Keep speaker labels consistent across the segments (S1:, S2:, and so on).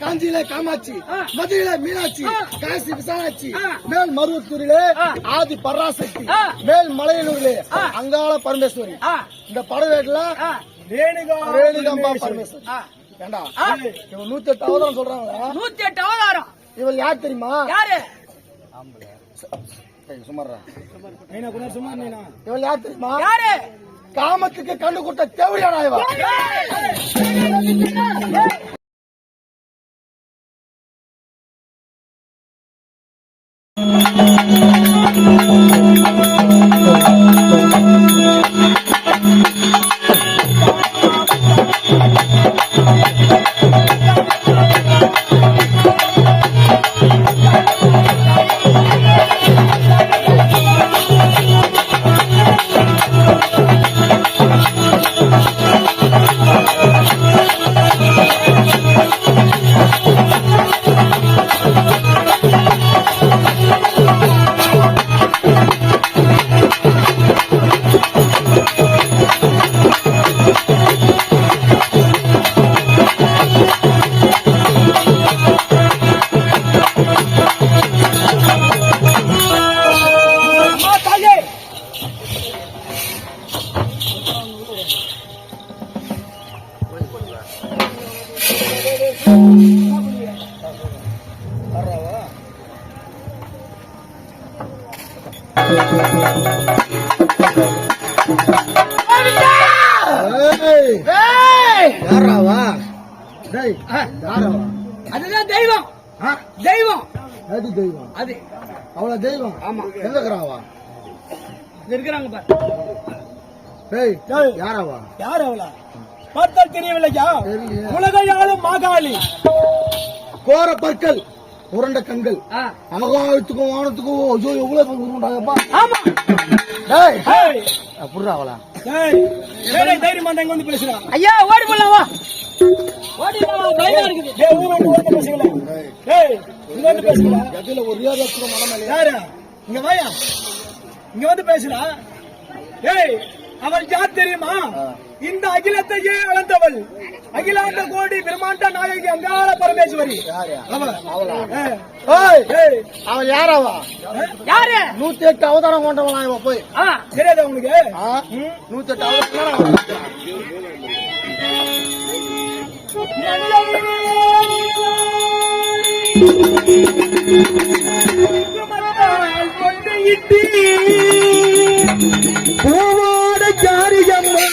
S1: காஞ்சியிலே காமாட்சி மதுரையிலே மீனாட்சி காசி விசாலாட்சி. மேல் மருவத்தூரிலே
S2: ஆ.
S1: ஆதி பராசக்தி. மேல் மலையனூரிலே
S2: ஆ.
S1: அங்காள பரமேஸ்வரி இந்த படவேட்டுல
S2: ஆ,
S1: ரேணுகாம்பா பரமேஸ்வரி. ஏண்டா. இவன் நூத்தி எட்டு அவதாரம் சொல்றாங்களா
S2: நூத்தி எட்டு அவதாரம்
S1: இவள் யார் தெரியுமா
S2: யாரு
S1: சும்மாடுறா. இவள் யார் தெரியுமா
S2: யாரு
S1: காமத்துக்கு கண்டு கொடுத்த தேவடியானா அது தெய்வம்.
S2: அது.
S1: அவ்வளவு தெய்வம்.
S2: ஆமா.
S1: எங்க இருக்கிறாவா
S2: இங்க இருக்கிறாங்க பாரு.
S1: டேய் யாராவா?
S2: யார் அவளா? பார்த்தால் தெரியவில்லையா. உலகையாளும் மாகாளி.
S1: கோர பற்கள் உருண்ட கண்கள்.
S2: ஆ.
S1: ஆகாயத்துக்கும் வானத்துக்கும் ஐயோ எவ்வளவு உருண்டாங்கப்பா.
S2: ஆமா.
S1: டேய்.
S2: ஏய், ஏடா தைரியமா வந்து பேசுறா ஐயா ஓடி போலாம் வா. இங்க வாயா? இங்க வந்து பேசுறா ஏய் அவள் யார் தெரியுமா? இந்த அகிலத்தையே அளந்தவள் அகிலாண்ட கோடி பிரம்மாண்ட நாயகி அங்காள பரமேஸ்வரி. அவள?
S1: யாராவா
S2: யாரு
S1: நூத்தி எட்டு அவதாரம் கொண்டவனா இவன் போய்?
S2: தெரியாதா உனக்கு?
S1: நூத்தி எட்டு அவதாரம்
S2: கொண்டையிட்டு பூவோட
S1: ஜாரியம்மா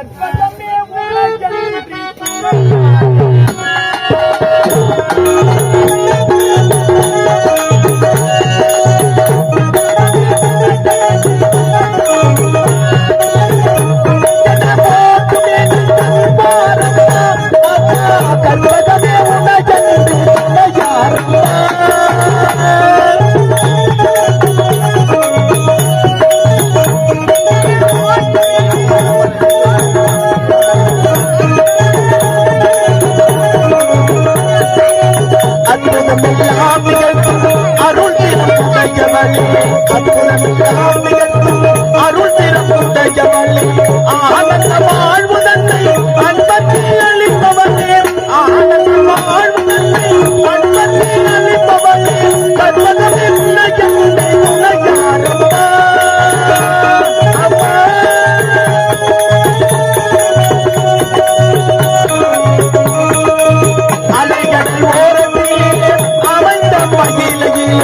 S1: But, but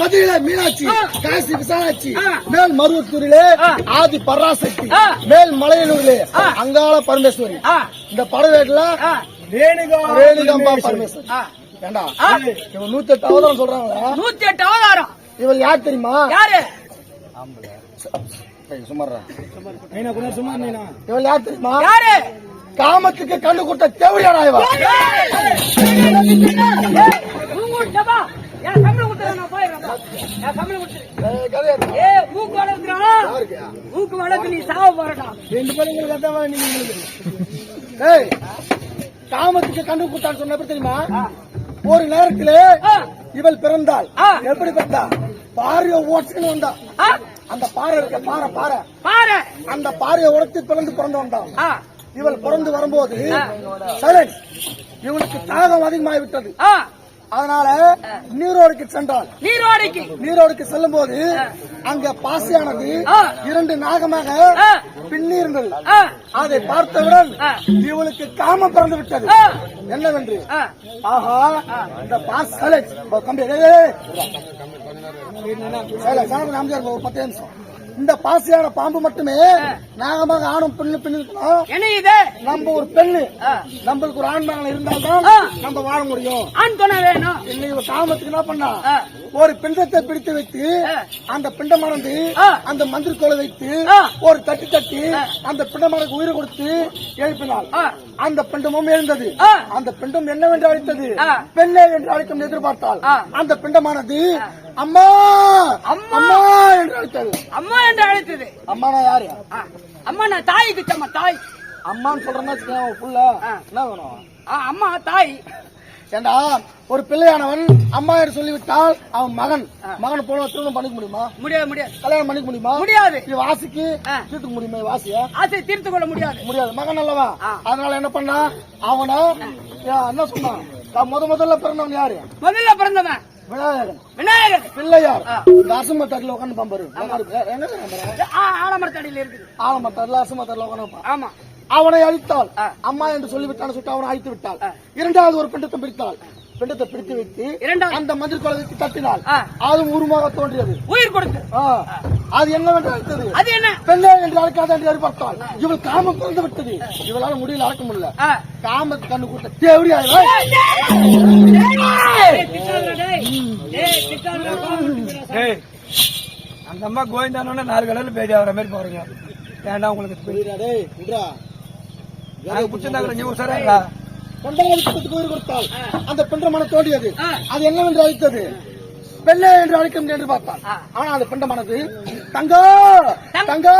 S1: மதுரையில மீனாட்சி காசி விசாலாட்சி. மேல் மருவத்தூரிலே. ஆதி பராசக்தி. மேல் மலையனூரிலே. அங்காள பரமேஸ்வரி இந்த
S2: ரேணுகா
S1: ரேணுகாம்பா பரமேஸ்வரி ஏண்டா. இவன் நூத்தி எட்டு அவதாரம் சொல்றாங்களா
S2: நூத்தி எட்டு அவதாரம்
S1: இவள் யார் தெரியுமா
S2: யாரு சும்மா நீனா
S1: இவள் யார் தெரியுமா
S2: யாரு
S1: காமத்துக்கு கண்டு கொடுத்த தேவையான
S2: மூக்கு வளர்க்குறான் மூக்கு வளர்க்கு நீ சாவ போறடா
S1: ரெண்டு பேரும் கதை நீங்க ஏய் காமத்துக்கு கண்டு கொடுத்தான்னு சொன்ன தெரியுமா? ஒரு நேரத்திலே. இவள் பிறந்தாள். எப்படி பிறந்தா? பாறைய ஓட்டுன்னு வந்தா. அந்த பாறை இருக்க பாறை பாறை.
S2: பாரு
S1: அந்த பாறையை உடைத்து பிறந்து பிறந்து வந்தான். இவள் பிறந்து வரும்போது. சரண் இவளுக்கு தாகம் அதிகமாகி விட்டது அதனால நீரோடுக்கு சென்றாள்
S2: நீரோடைக்கு.
S1: நீரோடுக்கு செல்லும் போது அங்க பாசியானது. இரண்டு நாகமாக. பின்னி இருந்தது அதை பார்த்தவுடன். இவளுக்கு காமம் பிறந்து விட்டது. என்னவென்று? ஆஹா இந்த பாஸ் கம்பி அமைதியா இருங்க, ஒரு பத்து நிமிஷம். இந்த பாசியான பாம்பு மட்டுமே நாகமாக ஆணும் பெண்ணு பெண்ணு இருக்கணும்
S2: என்ன இது
S1: நம்ம ஒரு பெண்ணு. நம்மளுக்கு ஒரு ஆண் மகன் இருந்தால்தான். நம்ம வாழ முடியும்
S2: ஆண் துணை வேணும்
S1: இவ காமத்துக்கு என்ன பண்ணா. ஒரு பிண்டத்தை பிடித்து வைத்து. அந்த பிண்டமானது
S2: ஆ.
S1: அந்த மந்திரக்கோலை வைத்து
S2: ஆ.
S1: ஒரு தட்டி தட்டி அந்த பிண்டமானது உயிரை கொடுத்து எழுப்பினாள். அந்த பிண்டமும் எழுந்தது. அந்த பிண்டம் என்னவென்று அழைத்தது. பெண்ணே என்று அழைக்கும் எதிர்பார்த்தாள்
S2: ஆ.
S1: அந்த பிண்டமானது அம்மா!
S2: அம்மா.
S1: அம்மா என்று அழைத்தது.
S2: அம்மா என்று அழைத்தது.
S1: அம்மானா யாரு?
S2: ஆ, அம்மா நான் சம்மா தாய்.
S1: அம்மான்னு சொல்றேன்னா புள்ள. என்ன வேணும்?
S2: அம்மா தாய்.
S1: ஏண்டா ஒரு பிள்ளையானவன் அம்மா என்று சொல்லிவிட்டால் அவன் மகன். மகன் போன திருமணம் பண்ணிக்க முடியுமா?
S2: முடியாது முடியாது.
S1: கல்யாணம் பண்ணிக்க முடியுமா?
S2: முடியாது.
S1: இது வாசிக்கு. தீர்த்துக்க முடியுமா வாசிய?
S2: ஆசை தீர்த்து கொள்ள முடியாது.
S1: முடியாது. மகன் அல்லவா. அதனால என்ன பண்ணா? அவன என்ன சொன்னான். முத முதல்ல பிறந்தவன் யாரு?
S2: முதல்ல பிறந்தவன்.
S1: விநாயகன்
S3: விநாயகர்.
S1: பிள்ளையார். இந்த அசுமத்தட்டில் உட்காந்து பாம்பரு.
S3: ஆலமரத்தடியில இருக்குது.
S1: ஆலமத்தட்டில் அசுமத்தட்டில் உட்காந்து
S3: ஆமா.
S1: அவனை அழித்தாள்
S3: ஆ.
S1: அம்மா என்று சொல்லிவிட்டான் சுட்டு அவனை அழித்து விட்டாள் இரண்டாவது ஒரு பிண்டத்தை பிடித்தாள் பிண்டத்தை பிடித்து வைத்து
S3: இரண்டாவது.
S1: அந்த மந்திர குலத்தை தட்டினாள்.
S3: ஆ.
S1: அதுவும் உருமாக தோன்றியது.
S3: உயிர் கொடுத்து.
S1: அது என்னவென்று அழைத்தது
S3: அது என்ன?
S1: பெண்ணே என்று அழைக்காத என்று எதிர்பார்த்தாள். இவள் காமம் பிறந்து விட்டது. இவளால முடியல அடக்க முடியல. காமத்து கண்ணு கூட்ட தேவடி
S3: டேய், டேய். டேய்,
S2: அந்த அம்மா கோவிந்தானோட நாலு கலர்ல பேடி ஆகிற மாதிரி போறீங்க. வேண்டாம் உங்களுக்கு நாங்க பிடிச்சிருந்தாங்க நீ உசாரா
S1: இரண்டாவது பிண்டத்துக்கு உயிர் கொடுத்தாள் அந்த பிண்ட மனம் தோண்டியது. அது என்னவென்று அழைத்தது பெண்ணே என்று அழைக்க முடியும் என்று பார்த்தாள்
S3: ஆ.
S1: ஆனா அந்த பிண்டமானது தங்கா தங்கா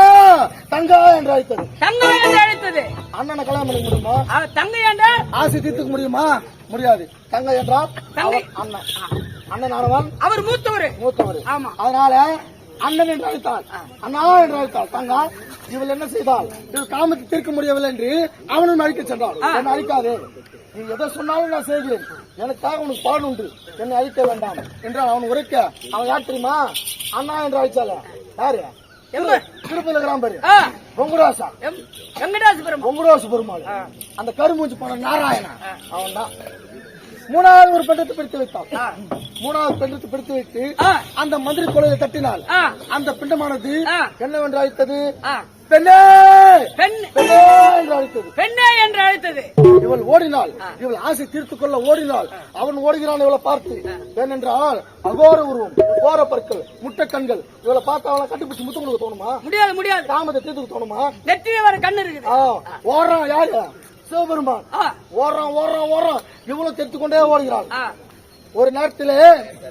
S1: தங்கா என்று அழைத்தது.
S3: தங்க என்று அழைத்தது.
S1: அண்ணனை கல்யாணம் பண்ணிக்க முடியுமா?
S3: தங்க ஏண்டா
S1: ஆசை தீர்த்துக்க முடியுமா? முடியாது. தங்க என்றால் அண்ணன். அண்ணன் ஆனவன்
S3: அவர் மூத்தவரு.
S1: மூத்தவர்.
S3: ஆமா.
S1: அதனால அண்ணன் என்று அழைத்தாள். அண்ணா என்று அழைத்தாள். தங்கா இவள் என்ன செய்தாள்? இவள் காமத்தை தீர்க்க முடியவில்லை என்று அவனும் அழிக்க சென்றாள். என்னை அழிக்காதே. நீ எதை சொன்னாலும் நான் செய்கிறேன் எனக்காக உனக்கு பாடு உண்டு. என்னை அழிக்க வேண்டாம் என்றால் அவன் உரைக்க. அவன் யார் தெரியுமா? அண்ணா என்று அழைச்சால. யாரு?
S3: எங்க
S1: திருப்பதியில கிராம பாரு பொங்குராசா. பொங்குராசு பெருமாள். அந்த கருமூஞ்சி போன நாராயணன். அவன் தான் மூணாவது ஒரு பெண்ணத்தை பிடித்து வைத்தான் மூணாவது பெண்ணத்தை பிடித்து வைத்து அந்த மந்திரி கொலையை தட்டினாள்
S3: ஆ,
S1: அந்த பிண்டமானது. என்னவென்று அழைத்தது. பெண்ணே!
S3: பெண்.
S1: பெண்ணே என்று அழைத்தது.
S3: பெண்ணே என்று அழைத்தது.
S1: இவள் ஓடினாள் இவள் ஆசை தீர்த்து கொள்ள ஓடினாள் அவன் ஓடுகிறான் இவளை பார்த்து. ஏனென்றால் அகோர உருவம் கோர பற்கள் முட்டை கண்கள் இவளை பார்த்து அவளை கட்டிப்பிடிச்சு முத்தம் கொடுக்க தோணுமா?
S3: முடியாது முடியாது.
S1: தாமதை தீர்த்துக்க தோணுமா?
S3: நெற்றியில வர கண்ணு இருக்குது.
S1: ஓடுறான் யாரு? சிவபெருமான் ஓடுறான் ஓடுறான் ஓடுறான் இவளும் தெரித்து கொண்டே ஓடுகிறாள்
S3: ஆ.
S1: ஒரு நேரத்திலே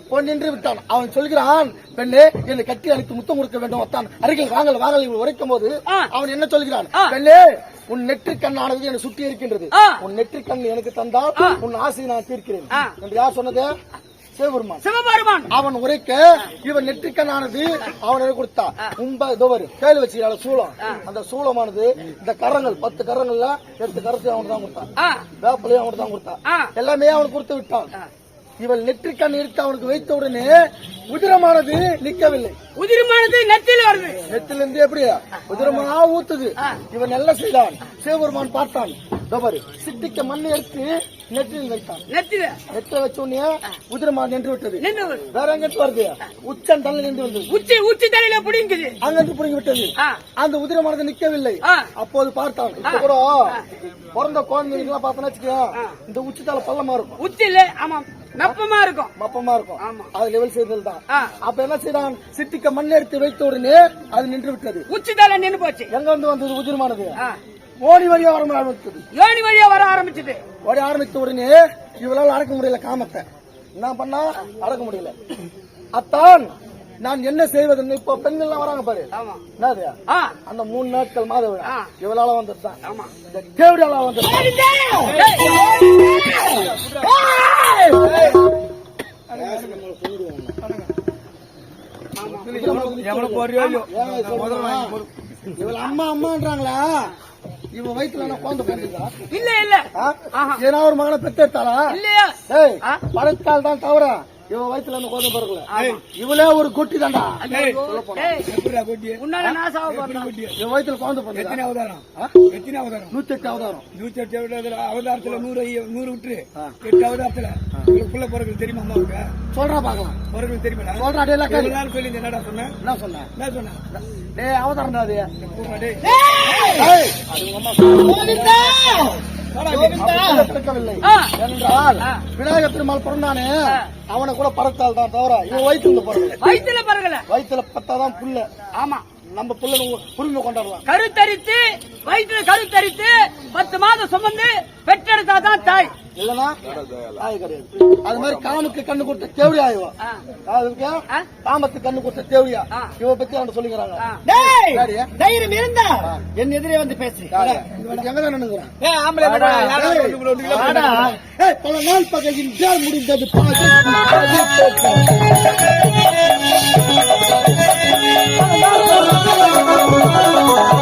S1: போய் நின்று விட்டான் அவன் சொல்கிறான் பெண்ணே என்னை கட்டி அழைத்து முத்தம் கொடுக்க வேண்டும் ஒத்தான் அருகில் வாங்கல் வாங்கல் இவள் உரைக்கும் போது. அவன் என்ன சொல்கிறான். பெண்ணே உன் நெற்றி கண்ணானது என்னை சுற்றி இருக்கின்றது. உன் நெற்றி கண் எனக்கு தந்தால். உன் ஆசையை நான் தீர்க்கிறேன். என்று யார் சொன்னது சிவபெருமான்.
S3: சிவபெருமான்.
S1: அவன் உரைக்க இவன் நெற்றிக்கண்ணானது அவன் கொடுத்தா. உம்ப இதோவர் கையில் வச்சுக்கிறாள் சூளம். அந்த சூளமானது இந்த கரங்கள் பத்து கரங்கள்ல எட்டு கரத்தை அவனுக்கு தான் கொடுத்தான். வேப்பிலையும் அவனுக்கு தான் கொடுத்தான். எல்லாமே அவனுக்கு கொடுத்து விட்டான். இவள் நெற்றிக்கண் எடுத்து அவனுக்கு வைத்த உடனே உதிரமானது நிக்கவில்லை
S3: உதிரமானது நெத்தியில வருது.
S1: நெத்திலிருந்து எப்படி உதிரமா ஊத்துது. இவன் நல்ல செய்தான். சிவபெருமான் பார்த்தான். பாரு சிட்டிக்க மண்ணை எடுத்து நெற்றில் வைத்தான்.
S3: நெத்தில
S1: நெற்ற வச்ச உடனே உதிரமா நின்று விட்டது. வேற எங்கிட்டு வருது? உச்சன் தள்ள நின்று வந்தது
S3: உச்சி உச்சி தலையில புடிங்குது.
S1: அங்கிருந்து புடுங்கி விட்டது அந்த உதிரமானது நிக்கவில்லை. அப்போது பார்த்தான். பிறந்த குழந்தைகளுக்கு பார்த்தோன்னா வச்சுக்கோ இந்த உச்சித்தால பள்ளமா இருக்கும்
S3: உச்சியில ஆமா நப்பமா இருக்கும்
S1: மப்பமா இருக்கும்
S3: ஆமா.
S1: அது லெவல் செய்தல் தான் அப்ப என்ன செய்தான் சிட்டிக்க மண் எடுத்து வைத்த உடனே அது நின்று விட்டது
S3: உச்சி தலை நின்னு போச்சு
S1: எங்க வந்து வந்தது உதிரமானது ஓடி வழியா வர ஆரம்பித்தது
S3: யோனி வழியா வர ஆரம்பிச்சது
S1: ஓடி ஆரம்பித்த உடனே இவளால் அடக்க முடியல காமத்தை என்ன பண்ணா அடக்க முடியல அத்தான் நான் என்ன செய்வதுன்னு இப்போ பெண்கள்லாம் வராங்க பாரு
S3: ஆமா
S1: என்னது அந்த மூணு நாட்கள் மாத விழா. இவளால வந்ததுதான்
S3: ஆமா
S1: இந்த கேவடியால வந்தது
S2: எவ்வளவு போறியோ
S1: இவள் அம்மா அம்மான்றாங்களா இவ வயிற்றுல குழந்தை பிறந்ததா
S3: இல்ல இல்ல.
S1: ஏன்னா ஒரு மகனை பெத்தெடுத்தாளா
S3: இல்லையா?
S1: படைத்தால் தான் தவிர இவ வயிற்றுல என்ன குழந்தை பிறக்கல இவளே ஒரு கொட்டி தாண்டா.
S3: ஏய்,
S2: எப்படிடா கொட்டிய
S3: உன்னால நான் சாவ போறேன்
S2: கொட்டிய
S1: இவ வயிற்றுல குழந்தை பிறந்ததா
S2: எத்தனை அவதாரம்? எத்தனை அவதாரம்?
S1: நூத்தி எட்டு அவதாரம்.
S2: நூத்தி எட்டு அவதாரத்துல நூறு நூறு எட்டு அவதாரத்துல. உங்களுக்கு புள்ள பிறகு தெரியுமா அம்மாவுக்கு?
S1: சொல்றா பாக்கலாம்
S2: பிறகு தெரியுமாடா?
S1: சொல்றா டே எல்லாம்
S2: சொல்லி என்னடா சொன்னேன்
S1: என்ன சொன்ன?
S2: என்ன சொன்னேன்
S1: டேய் அவதாரம் அது. அது அம்மா என்றால் விநாயகர் பெருமாள் பிறந்தானே அவனை கூட பறத்தால் தான் தவிர இவன் வயிற்றுல பிறகு
S3: வயித்துல பறக்கல.
S1: வயிற்றுல பத்தாதான் புல்ல.
S3: ஆமா.
S1: நம்ம புல்ல உரிமை கொண்டாடலாம்
S3: கருத்தரித்து வயிற்றுல கருத்தரித்து பத்து மாதம் சுமந்து பெற்றெடுத்தாதான் தாய்.
S1: இல்லனா தாய் கிடையாது. அது மாதிரி காமுக்கு கண்ணு கொடுத்த இவ
S3: ஆ?
S1: காமத்துக்கு கண்ணு கொடுத்த தேவடியா
S3: ஆ.
S1: இவ பத்தி அவன் சொல்லிக்கிறாங்க?
S3: தைரியம் இருந்தா என் எதிரே வந்து பேசு.
S1: எங்கதான்.
S2: ஏய்,
S1: பல நாள் பகையின் ஜால் முடிந்தது பாதி,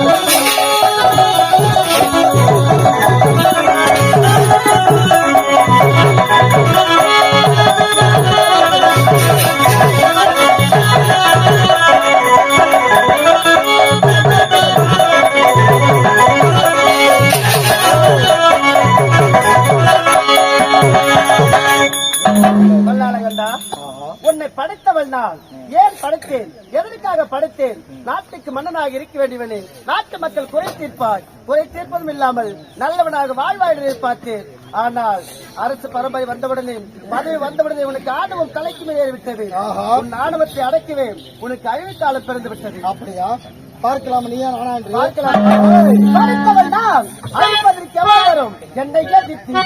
S1: பாதி போச்சு.
S4: என்றால் ஏன் படைத்தேன்? எதற்காக படைத்தேன்? நாட்டுக்கு மன்னனாக இருக்க வேண்டியவனே நாட்டு மக்கள் குறை தீர்ப்பாய். குறை தீர்ப்பதும் இல்லாமல் நல்லவனாக வாழ்வாய் எதிர்பார்த்தேன் ஆனால் அரசு பரம்பரை வந்தவுடனே பதவி வந்தவுடனே உனக்கு ஆணவம் தலைக்கு மேல் ஏறிவிட்டது.
S1: ஆஹா.
S4: உன் ஆணவத்தை அடக்கவே உனக்கு அழிவு காலம் பிறந்து விட்டது.
S1: அப்படியா? பார்க்கலாம் நானா என்று?
S4: பார்க்கலாம். படித்தவன் தான் அழிப்பதற்கு எவ்வளவு வரும் என்னை நீ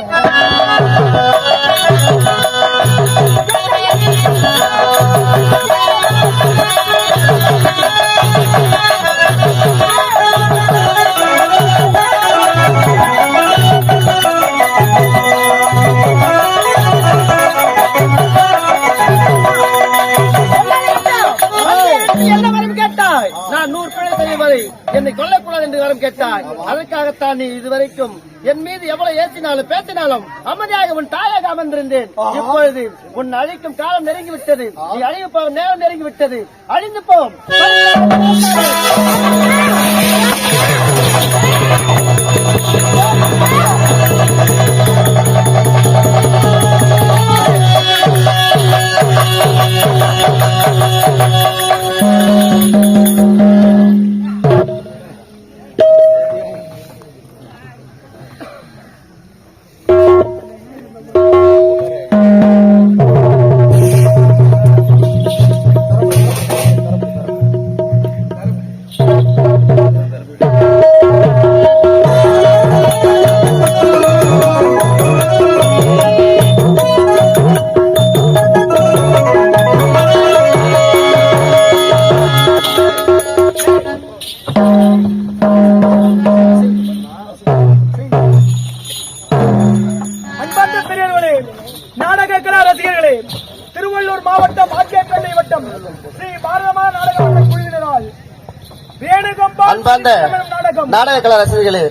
S4: நீ இதுவரைக்கும் என் மீது எவ்வளவு ஏற்றினாலும் பேசினாலும் அமைதியாக உன் தாயாக அமர்ந்திருந்தேன். இப்பொழுது உன் அழிக்கும் காலம் நெருங்கி விட்டது நீ அழிவு போகும் நேரம் நெருங்கி விட்டது அழிந்து போம்.
S2: நாடக மன்ற
S4: கலா ரசிகர்களே